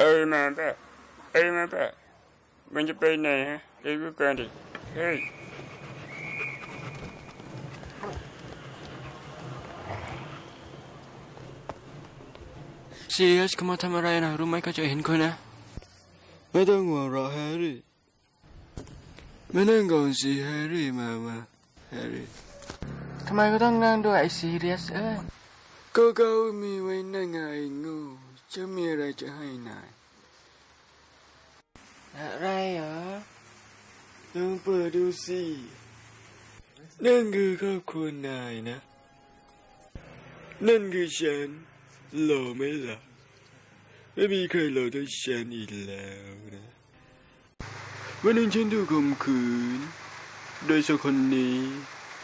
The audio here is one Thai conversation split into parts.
อ้ยมาเปล่าเอ้ยมาเปล่ามันจะไปไหนฮะเอ้ยกูก่อนดิเฮ้ยซีเรียสเขามาทำอะไรนะรู้ไหมเขาจะเห็นคุณนะ ไม่ต้องห่วงหรอกแฮร์รี่มานั่งก่อนสิแฮร์รี่มามาแฮร์รี่ทำไมก็ต้องนั่งด้วยไอ้ซีเรียสเอ้ยก็เขามีไว้นั่งไงงู จะมีอะไรจะให้นาย อะไรเหรอลองเปิดดูสิ นั่นคือครอบครัวนายนะ นั่นคือฉันหล่อไหมล่ะ ไม่มีใครหล่อเท่าฉันอีกแล้วนะ วันหนึ่งฉันถูกข่มขืน โดยสองคนนี้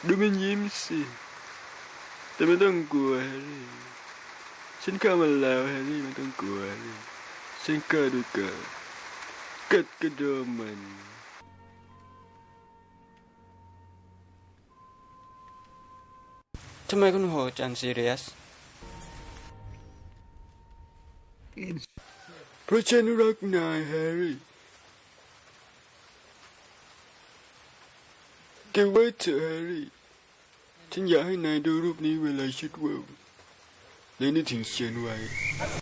ดูมันยิ้มสิ แต่ไม่ต้องกลัวแฮร์รี่ ฉันเข้ามาแล้วแฮร์รี่ไม่ต้องกลัวแฮร์รี่ฉันกล้าดูเกิดกัดกระโดดมันทำไมคุณโหดจังซีเรียสเพราะฉันรักนายแฮร์รี่เก็บไว้เถอะแฮร์รี่ฉันอยากให้นายดูรูปนี้เวลาชุดเวิล ด์และนึกถึงฉันไว้